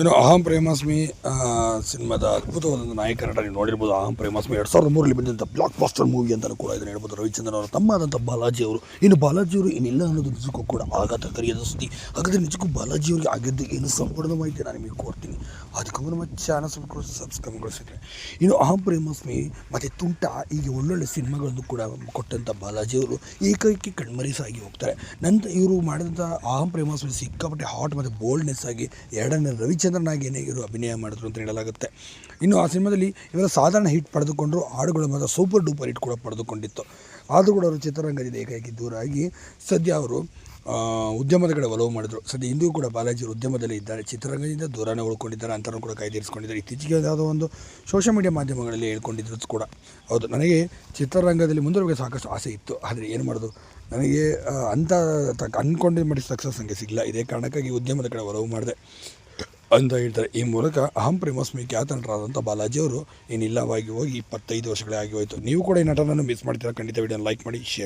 ಇನ್ನು ಅಹಂ ಪ್ರೇಮಾಸ್ಮಿ ಸಿನಿಮಾದ ಅದ್ಭುತವಾದ ನಾಯಕ ನಟ ನೀವು ನೋಡಿರ್ಬೋದು. ಅಹಂ ಪ್ರೇಮಾಸ್ಮಿ ಎರಡು ಸಾವಿರದ ಮೂರರಲ್ಲಿ ಬಂದಂಥ ಬ್ಲಾಕ್ ಬಾಸ್ಟರ್ ಮೂವಿ ಅಂತ ಕೂಡ ಇದನ್ನು ಹೇಳ್ಬೋದು. ರವಿಚಂದ್ರನ್ ಅವರ ತಮ್ಮಾದಂಥ ಬಾಲಾಜಿ ಅವರು. ಇನ್ನು ಬಾಲಾಜಿ ಅವರು ಇನ್ನಿಲ್ಲ ಅನ್ನೋದು ನಿಜಕ್ಕೂ ಕೂಡ ಆಘಾತ ಕರಿಯದ ಸುದ್ದಿ. ಹಾಗಾದರೆ ನಿಜಕ್ಕೂ ಬಾಲಾಜಿ ಅವರಿಗೆ ಆಗಿದ್ದು ಏನು ಸಂಪೂರ್ಣ ಮಾಹಿತಿ ನಾನು ನಿಮಗೆ ಕೊಡ್ತೀನಿ. ಅದಕ್ಕೂ ನಮ್ಮ ಚಾನಲ್ ಸಬ್ಸ್ಕ್ರೈಬ್ ಸಬ್ಸ್ಕ್ರೈಬ್ಗೊಳಿಸಿದ್ರೆ ಇನ್ನು ಅಹಂ ಪ್ರೇಮಾಸ್ಮಿ ಮತ್ತು ತುಂಟ ಈಗ ಒಳ್ಳೊಳ್ಳೆ ಸಿನಿಮಾಗಳನ್ನು ಕೂಡ ಕೊಟ್ಟಂಥ ಬಾಲಾಜಿ ಅವರು ಏಕೈಕಿ ಕಣ್ಮರಿಸಾಗಿ ಹೋಗ್ತಾರೆ. ನಂತರ ಇವರು ಮಾಡಿದಂಥ ಅಹಂ ಪ್ರೇಮಾಸ್ಮಿ ಸಿಕ್ಕಾಪಟ್ಟೆ ಹಾಟ್ ಮತ್ತು ಬೋಲ್ಡ್ನೆಸ್ ಆಗಿ ಎರಡನೇ ರವಿಚಂದ್ರನ್ ಏನೇ ಇವರು ಅಭಿನಯ ಮಾಡಿದ್ರು ಅಂತ ಹೇಳಲಾಗುತ್ತೆ. ಇನ್ನು ಆ ಸಿನಿಮಾದಲ್ಲಿ ಇವರ ಸಾಧಾರಣ ಹಿಟ್ ಪಡೆದುಕೊಂಡರು ಹಾಡುಗಳು ಮಾತ್ರ ಸೂಪರ್ ಡೂಪರ್ ಹಿಟ್ ಕೂಡ ಪಡೆದುಕೊಂಡಿತ್ತು. ಆದರೂ ಕೂಡ ಅವರು ಚಿತ್ರರಂಗದಿಂದ ಏಕಾಏಕಿ ದೂರ ಆಗಿ ಸದ್ಯ ಅವರು ಉದ್ಯಮದ ಕಡೆ ಒಲವು ಮಾಡಿದರು. ಸದ್ಯ ಇಂದಿಗೂ ಕೂಡ ಬಾಲಾಜಿ ಉದ್ಯಮದಲ್ಲಿ ಇದ್ದಾರೆ. ಚಿತ್ರರಂಗದಿಂದ ದೂರನೇ ಉಳ್ಕೊಂಡಿದ್ದಾರೆ. ಅಂತಲೂ ಕೂಡ ಕಾಯ್ದಿರಿಸ್ಕೊಂಡಿದ್ದಾರೆ ಇತ್ತೀಚೆಗೆ ಯಾವುದೋ ಒಂದು ಸೋಷಿಯಲ್ ಮೀಡಿಯಾ ಮಾಧ್ಯಮಗಳಲ್ಲಿ ಹೇಳ್ಕೊಂಡಿದ್ರು ಕೂಡ. ಹೌದು, ನನಗೆ ಚಿತ್ರರಂಗದಲ್ಲಿ ಮುಂದುವರೆಗೆ ಸಾಕಷ್ಟು ಆಸೆ ಇತ್ತು. ಆದರೆ ಏನು ಮಾಡೋದು? ನನಗೆ ಅಂತ ತಕ್ಕ ಅಂದ್ಕೊಂಡಿದ್ದ ಮಟ್ಟಿಗೆ ಸಕ್ಸಸ್ ನನಗೆ ಸಿಗಲ್ಲ ಇದೇ ಕಾರಣಕ್ಕಾಗಿ ಉದ್ಯಮದ ಕಡೆ ಒಲವು ಮಾಡಿದೆ. ಅಂತ ಹೇಳ್ತಾರೆ. ಈ ಮೂಲಕ ಅಹಂ ಪ್ರೇಮಸ್ಮಿ ಖ್ಯಾತನರಾದಂಥ ಬಾಲಾಜಿಯವರು ಇನ್ನಿಲ್ಲವಾಗಿ ಹೋಗಿ ಇಪ್ಪತ್ತೈದು ವರ್ಷಗಳೇ ಆಗಿ ಹೋಯಿತು. ನೀವು ಕೂಡ ಈ ನಟನನ್ನು ಮಿಸ್ ಮಾಡ್ತೀರಾ? ಖಂಡಿತ ವಿಡಿಯೋನ ಲೈಕ್ ಮಾಡಿ ಶೇರ್